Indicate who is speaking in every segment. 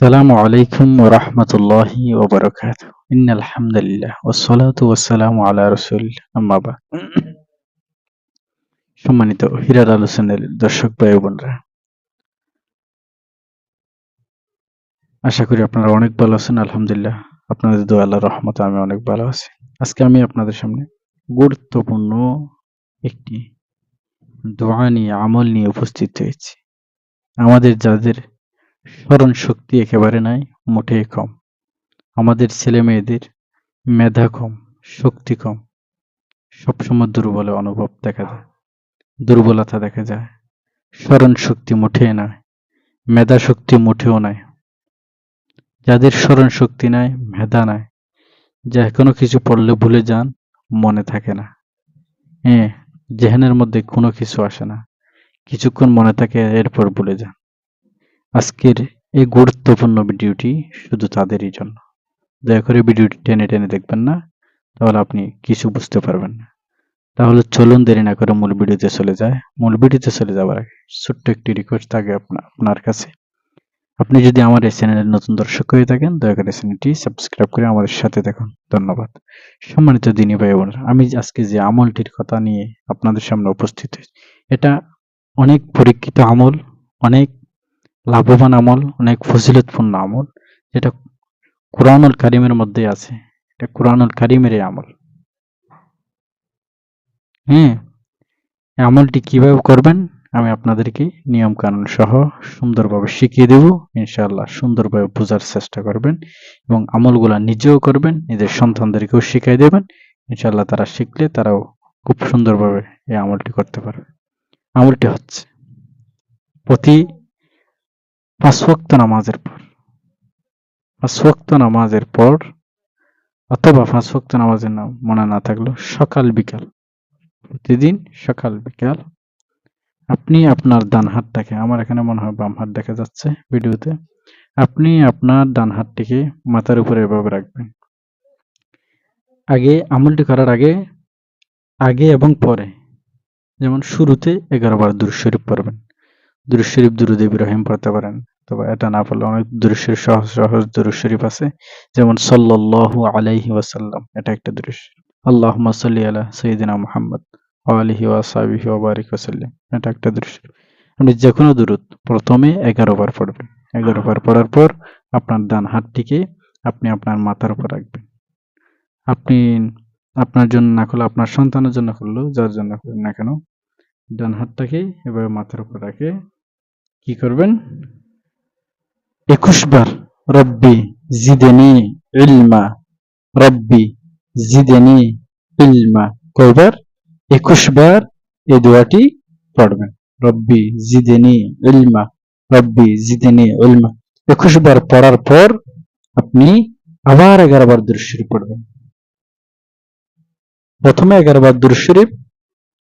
Speaker 1: সালামু আলাইকুম রহমতুল্লাহি ওবরকাত ইন আলহামদুলিল্লাহ ওসলাত ওসালাম আল্লাহ রসুল আম্মাবা সম্মানিত হিরাত আলোচনের দর্শক ভাই বোনরা, আশা করি আপনারা অনেক ভালো আছেন, আলহামদুলিল্লাহ। আপনাদের দোয়া আল্লাহ রহমত আমি অনেক ভালো আছি। আজকে আমি আপনাদের সামনে গুরুত্বপূর্ণ একটি দোয়া নিয়ে, আমল নিয়ে উপস্থিত হয়েছি। আমাদের যাদের স্মরণ শক্তি একেবারে নাই, মোটেই কম। আমাদের ছেলে মেয়েদের মেধা কম, শক্তি কম। সবসময় দুর্বল অনুভব দেখা যায়, দুর্বলতা দেখা যায়। স্মরণ শক্তি মোটেই নয় মেধা শক্তি মোটেও নাই। যাদের স্মরণ শক্তি নাই, মেধা নাই, যা কোনো কিছু পড়লে ভুলে যান, মনে থাকে না। হ্যাঁ জেহেনের মধ্যে কোনো কিছু আসে না। কিছুক্ষণ মনে থাকে, এরপর ভুলে যান। আজকের এই গুরুত্বপূর্ণ ভিডিওটি শুধু তাদেরই জন্য। দয়া করে ভিডিওটি টেনে টেনে দেখবেন না, তাহলে আপনি কিছু বুঝতে পারবেন না। তাহলে চলুন দেরি না করে মূল ভিডিওতে চলে যায় মূল ভিডিওতে চলে যাওয়ার আগে ছোট্ট একটি রিকোয়েস্ট থাকে আপনার কাছে। আপনি যদি আমার এই চ্যানেলের নতুন দর্শক হয়ে থাকেন, দয়া করে চ্যানেলটি সাবস্ক্রাইব করে আমাদের সাথে দেখুন ধন্যবাদ। সম্মানিত দিনী ভাই বোনেরা, আমি আজকে যে আমলটির কথা নিয়ে আপনাদের সামনে উপস্থিত হয়েছি, এটা অনেক পরীক্ষিত আমল, অনেক লাভবান আমল, অনেক ফজিলতপূর্ণ আমল, যেটা কোরআনুল কারিমের মধ্যে আছে। এটা কোরআনুল কারিমের আমল। হ্যাঁ আমলটি কীভাবে করবেন, আমি আপনাদেরকে নিয়ম কানুন সহ সুন্দরভাবে শিখিয়ে দেব। ইনশাআল্লাহ সুন্দরভাবে বোঝার চেষ্টা করবেন এবং আমলগুলা নিজেও করবেন, নিজের সন্তানদেরকেও শিখিয়ে দেবেন। ইনশাআল্লাহ তারা শিখলে তারাও খুব সুন্দরভাবে এই আমলটি করতে পারবে। আমলটি হচ্ছে প্রতি পাঁচ ওয়াক্ত নামাজের পর। পাঁচ ওয়াক্ত নামাজের পর অথবা পাঁচ ওয়াক্ত নামাজের নাম মনে না থাকলেও সকাল বিকাল, প্রতিদিন সকাল বিকাল আপনি আপনার ডান হাতটাকে, আমার এখানে মনে হয় বাম হাত দেখা যাচ্ছে ভিডিওতে, আপনি আপনার ডান হাতটিকে মাথার উপরে এভাবে রাখবেন। আগে আমলটি করার আগে আগে এবং পরে, যেমন শুরুতে এগারো বার দুর শরীফ পড়বেন। দুরুদ শরীফ, দুরুদ ইব্রাহিম পড়তে পারেন। তবে এটা না পড়লে অনেক দুরুদ সহজ সহজ দুরুদ শরীফ আছে। যেমন সাল্লাল্লাহু আলাইহি ওয়াসাল্লাম, এটা একটা দুরুদ শরীফ। আল্লাহুম্মা সাল্লি আলা সাইয়্যিদিনা মুহাম্মদ, ওয়া আলিহি ওয়া সাহবিহি ওয়া বারিক ওয়াসাল্লাম, এটা একটা দুরুদ শরীফ। আপনি যে কোনো দুরুদ প্রথমে এগারো বার পড়বেন। এগারো বার পড়ার পর আপনার ডান হাতটিকে আপনি আপনার মাথার উপর রাখবেন। আপনি আপনার জন্য না করলে, আপনার সন্তানের জন্য করলেও, যার জন্য করেন না কেন, ডান হাতটাকে এভাবে মাথার উপর রাখে কি করবেন? একুশ বার রব্বি জিদেনি ইলমা, রব্বি জিদেনি ইলমা কয়বার? একুশ বার এই দোয়াটি পড়বেন, রব্বি জিদেনি ইলমা, রব্বি জিদেনি ইলমা একুশ বার পড়ার পর আপনি আবার এগারো বার দুরশরীফ পড়বেন। প্রথমে এগারো বার দুরশরীফ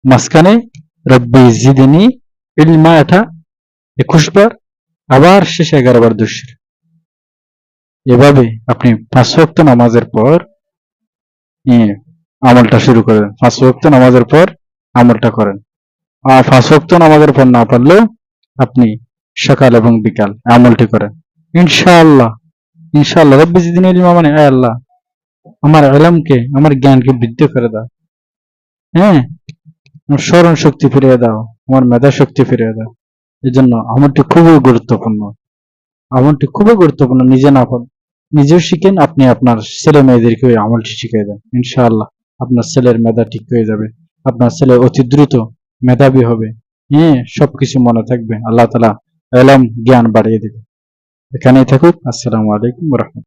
Speaker 1: মাঝখানে রব্বি জিদেনি ইলমা এটা একুশ বার, আবার শেষ এগারো বার দুশর এভাবে আপনি পাঁচ ওয়াক্ত নামাজের পর আমলটা শুরু করেন। পাঁচ ওয়াক্ত নামাজের পর আমলটা করেন। আর পাঁচ ওয়াক্ত নামাজের পর না পারলেও আপনি সকাল এবং বিকাল আমলটি করেন। ইনশাআল্লাহ ইনশাআল্লাহ। রব্বি জিদিন মানে আল্লাহ, আমার আলমকে, আমার জ্ঞানকে বৃদ্ধি করে দাও। হ্যাঁ স্মরণ শক্তি ফিরিয়ে দাও, আমার মেধা শক্তি ফিরিয়ে দাও। এই জন্য আমলটি খুবই গুরুত্বপূর্ণ। আমলটি খুবই গুরুত্বপূর্ণ। নিজে না পান নিজেও শিখেন, আপনি আপনার ছেলে মেয়েদেরকে ওই আমলটি শিখিয়ে দেন। ইনশাআল্লাহ আপনার ছেলের মেধা ঠিক হয়ে যাবে। আপনার ছেলে অতি দ্রুত মেধাবী হবে। হ্যাঁ সবকিছু মনে থাকবে। আল্লাহ তালা এলাম জ্ঞান বাড়িয়ে দেবে। এখানেই থাকুক। আসসালামু আলাইকুম রহমতুল্লাহ।